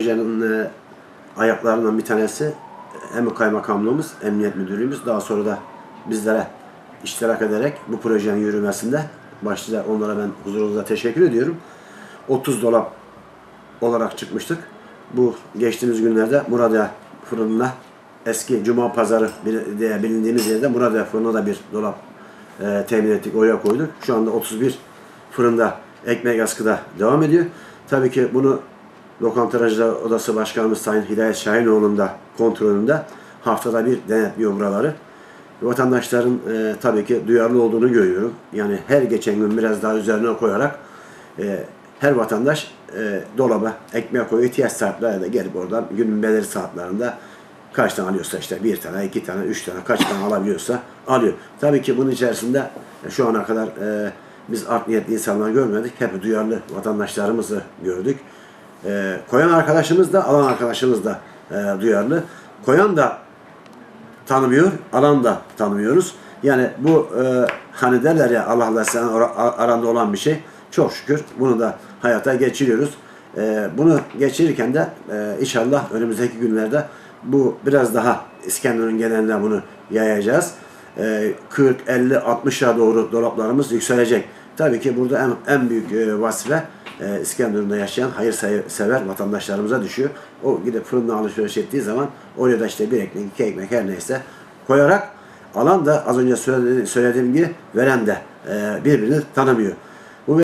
Projenin e, ayaklarından bir tanesi hem kaymakamlığımız, emniyet müdürlüğümüz daha sonra da bizlere iştirak ederek bu projenin yürümesinde başta onlara ben huzurunuzda teşekkür ediyorum. 30 dolap olarak çıkmıştık. Bu geçtiğimiz günlerde Muradiye fırınına eski Cuma Pazarı diye bilindiğimiz yerde Muradiye fırına da bir dolap e, temin ettik, oraya koyduk. Şu anda 31 fırında ekmek askıda devam ediyor. Tabii ki bunu Lokantacılar Odası Başkanımız Sayın Hidayet Şahinoğlu'nun da kontrolünde haftada bir denetliyor buraları. Vatandaşların e, tabii ki duyarlı olduğunu görüyorum. Yani her geçen gün biraz daha üzerine koyarak e, her vatandaş e, dolaba ekmek koyuyor. ihtiyaç sahipleri de gelip oradan günün belirli saatlerinde kaç tane alıyorsa işte bir tane, iki tane, üç tane, kaç tane alabiliyorsa alıyor. Tabii ki bunun içerisinde e, şu ana kadar e, biz art niyetli insanlar görmedik. Hep duyarlı vatandaşlarımızı gördük. E, koyan arkadaşımız da, alan arkadaşımız da e, duyarlı. Koyan da tanımıyor, alan da tanımıyoruz. Yani bu e, hani derler ya Allah'la sen ara- aranda olan bir şey. Çok şükür bunu da hayata geçiriyoruz. E, bunu geçirirken de e, inşallah önümüzdeki günlerde bu biraz daha İskenderun geneline bunu yayacağız. E, 40, 50, 60'a doğru dolaplarımız yükselecek. Tabii ki burada en, en büyük e, vazife e, İskenderun'da yaşayan hayırsever vatandaşlarımıza düşüyor. O gidip fırından alışveriş ettiği zaman oraya da işte bir ekmek, iki ekmek her neyse koyarak alan da az önce söyledi- söylediğim gibi veren de e, birbirini tanımıyor.